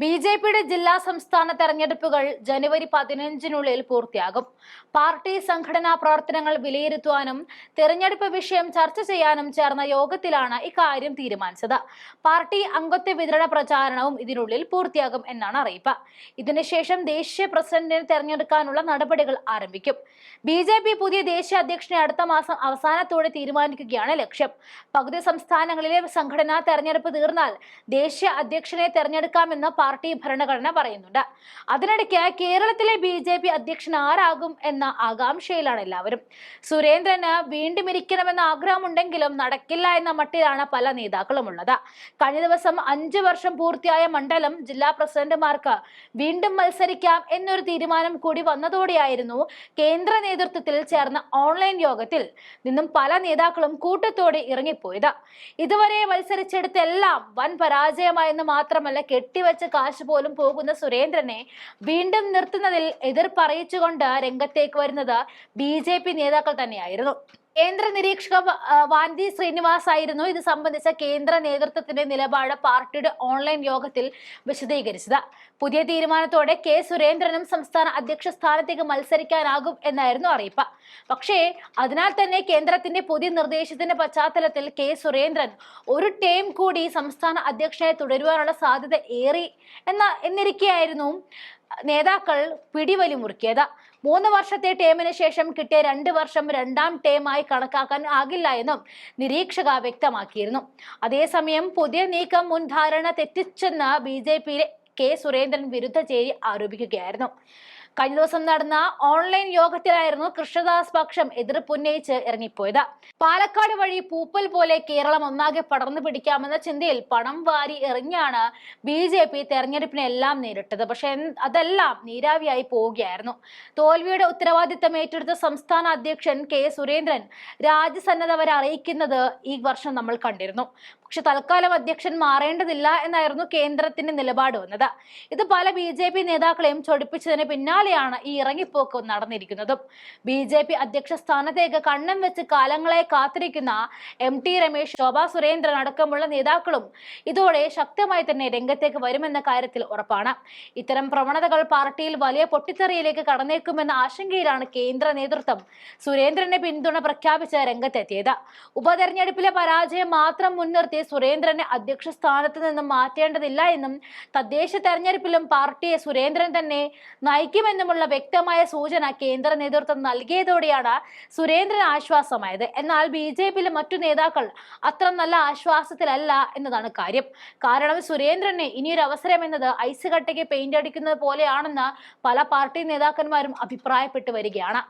B J പിയുടെ ജില്ലാ സംസ്ഥാന തെരഞ്ഞെടുപ്പുകൾ ജനുവരി പതിനഞ്ചിനുള്ളിൽ പൂർത്തിയാകും. പാർട്ടി സംഘടനാ പ്രവർത്തനങ്ങൾ വിലയിരുത്തുവാനും തെരഞ്ഞെടുപ്പ് വിഷയം ചർച്ച ചെയ്യാനും ചേർന്ന യോഗത്തിലാണ് ഇക്കാര്യം തീരുമാനിച്ചത്. പാർട്ടി അംഗത്വ വിതരണ പ്രചാരണവും ഇതിനുള്ളിൽ പൂർത്തിയാകും എന്നാണ് അറിയിപ്പ്. ഇതിനുശേഷം ദേശീയ പ്രസിഡന്റിനെ തെരഞ്ഞെടുക്കാനുള്ള നടപടികൾ ആരംഭിക്കും. ബി പുതിയ ദേശീയ അധ്യക്ഷനെ അടുത്ത മാസം അവസാനത്തോടെ തീരുമാനിക്കുകയാണ് ലക്ഷ്യം. പകുതി സംസ്ഥാനങ്ങളിലെ സംഘടനാ തെരഞ്ഞെടുപ്പ് തീർന്നാൽ ദേശീയ അധ്യക്ഷനെ തെരഞ്ഞെടുക്കാമെന്ന് പാർട്ടി ഭരണഘടന പറയുന്നുണ്ട്. അതിനിടയ്ക്ക് കേരളത്തിലെ ബി ജെ പി അധ്യക്ഷൻ ആരാകും എന്ന ആകാംക്ഷയിലാണ് എല്ലാവരും. സുരേന്ദ്രന് വീണ്ടും ഇരിക്കണമെന്ന ആഗ്രഹമുണ്ടെങ്കിലും നടക്കില്ല എന്ന മട്ടിലാണ് പല നേതാക്കളും ഉള്ളത് കഴിഞ്ഞ ദിവസം അഞ്ചു വർഷം പൂർത്തിയായ മണ്ഡലം ജില്ലാ പ്രസിഡന്റുമാർക്ക് വീണ്ടും മത്സരിക്കാം എന്നൊരു തീരുമാനം കൂടി വന്നതോടെയായിരുന്നു കേന്ദ്ര നേതൃത്വത്തിൽ ചേർന്ന ഓൺലൈൻ യോഗത്തിൽ നിന്നും പല നേതാക്കളും കൂട്ടത്തോടെ ഇറങ്ങിപ്പോയത്. ഇതുവരെ മത്സരിച്ചെടുത്തെല്ലാം വൻ പരാജയമായെന്ന് മാത്രമല്ല കെട്ടിവെച്ച കാശ് പോലും പോകുന്ന സുരേന്ദ്രനെ വീണ്ടും നിർത്തുന്നതിൽ എതിർപ്പറിയിച്ചുകൊണ്ട് രംഗത്തേക്ക് വരുന്നത് ബി നേതാക്കൾ തന്നെയായിരുന്നു. കേന്ദ്ര നിരീക്ഷക വാന്തി ശ്രീനിവാസ് ആയിരുന്നു ഇത് സംബന്ധിച്ച കേന്ദ്ര നേതൃത്വത്തിന്റെ നിലപാട് പാർട്ടിയുടെ ഓൺലൈൻ യോഗത്തിൽ വിശദീകരിച്ചത്. പുതിയ തീരുമാനത്തോടെ കെ സുരേന്ദ്രനും സംസ്ഥാന അധ്യക്ഷ സ്ഥാനത്തേക്ക് മത്സരിക്കാനാകും എന്നായിരുന്നു അറിയിപ്പ്. പക്ഷേ അതിനാൽ തന്നെ കേന്ദ്രത്തിന്റെ പുതിയ നിർദ്ദേശത്തിന്റെ പശ്ചാത്തലത്തിൽ കെ സുരേന്ദ്രൻ ഒരു ടേം കൂടി സംസ്ഥാന അധ്യക്ഷനെ തുടരുവാനുള്ള സാധ്യത ഏറി എന്ന എന്നിരിക്കെയായിരുന്നു നേതാക്കൾ പിടിവലി മുറുക്കിയത് മൂന്ന് വർഷത്തെ ടേമിന് ശേഷം കിട്ടിയ രണ്ട് വർഷം രണ്ടാം ടേമായി കണക്കാക്കാൻ ആകില്ല എന്നും നിരീക്ഷക വ്യക്തമാക്കിയിരുന്നു. അതേസമയം പുതിയ നീക്കം മുൻധാരണ തെറ്റിച്ചെന്ന് ബി ജെ പിയിലെ കെ സുരേന്ദ്രൻ വിരുദ്ധ ചേരി ആരോപിക്കുകയായിരുന്നു. കഴിഞ്ഞ ദിവസം നടന്ന ഓൺലൈൻ യോഗത്തിലായിരുന്നു കൃഷ്ണദാസ് പക്ഷം എതിർപ്പ് ഉന്നയിച്ച് ഇറങ്ങിപ്പോയത്. പാലക്കാട് വഴി പൂപ്പൽ പോലെ കേരളം ഒന്നാകെ പടർന്നു പിടിക്കാമെന്ന ചിന്തയിൽ പണം വാരി എറിഞ്ഞാണ് ബി ജെ പി തെരഞ്ഞെടുപ്പിനെ എല്ലാം നേരിട്ടത്. പക്ഷെ അതെല്ലാം നീരാവിയായി പോവുകയായിരുന്നു. തോൽവിയുടെ ഉത്തരവാദിത്തം ഏറ്റെടുത്ത സംസ്ഥാന അധ്യക്ഷൻ കെ സുരേന്ദ്രൻ രാജ്യസന്നദ്ധ വരെ അറിയിക്കുന്നത് ഈ വർഷം നമ്മൾ കണ്ടിരുന്നു. പക്ഷെ തൽക്കാലം അധ്യക്ഷൻ മാറേണ്ടതില്ല എന്നായിരുന്നു കേന്ദ്രത്തിന്റെ നിലപാട് വന്നത്. ഇത് പല ബി നേതാക്കളെയും ചൊടിപ്പിച്ചതിന് പിന്നാലെയാണ് ഈ ഇറങ്ങിപ്പോക്ക് നടന്നിരിക്കുന്നതും. ബി ജെ പി അധ്യക്ഷ സ്ഥാനത്തേക്ക് കണ്ണം വെച്ച് കാലങ്ങളെ കാത്തിരിക്കുന്ന എം ടി രമേശ് ശോഭാ സുരേന്ദ്രൻ അടക്കമുള്ള നേതാക്കളും ഇതോടെ ശക്തമായി തന്നെ രംഗത്തേക്ക് വരുമെന്ന കാര്യത്തിൽ ഉറപ്പാണ്. ഇത്തരം പ്രവണതകൾ പാർട്ടിയിൽ വലിയ പൊട്ടിത്തെറിയിലേക്ക് കടന്നേക്കുമെന്ന ആശങ്കയിലാണ് കേന്ദ്ര നേതൃത്വം സുരേന്ദ്രനെ പിന്തുണ പ്രഖ്യാപിച്ച് രംഗത്തെത്തിയത്. ഉപതെരഞ്ഞെടുപ്പിലെ പരാജയം മാത്രം മുൻനിർത്തി സുരേന്ദ്രനെ അധ്യക്ഷ സ്ഥാനത്ത് നിന്നും മാറ്റേണ്ടതില്ല എന്നും തദ്ദേശ തെരഞ്ഞെടുപ്പിലും പാർട്ടിയെ സുരേന്ദ്രൻ തന്നെ നയിക്കുമെന്നുമുള്ള വ്യക്തമായ സൂചന കേന്ദ്ര നേതൃത്വം നൽകിയതോടെയാണ് സുരേന്ദ്രൻ ആശ്വാസമായത്. എന്നാൽ ബി ജെ പിയിലെ മറ്റു നേതാക്കൾ അത്ര നല്ല ആശ്വാസത്തിലല്ല എന്നതാണ് കാര്യം. കാരണം സുരേന്ദ്രന് ഇനിയൊരു അവസരം എന്നത് ഐസ് കട്ടയ്ക്ക് പെയിന്റ് അടിക്കുന്നത് പോലെയാണെന്ന് പല പാർട്ടി നേതാക്കന്മാരും അഭിപ്രായപ്പെട്ടു വരികയാണ്.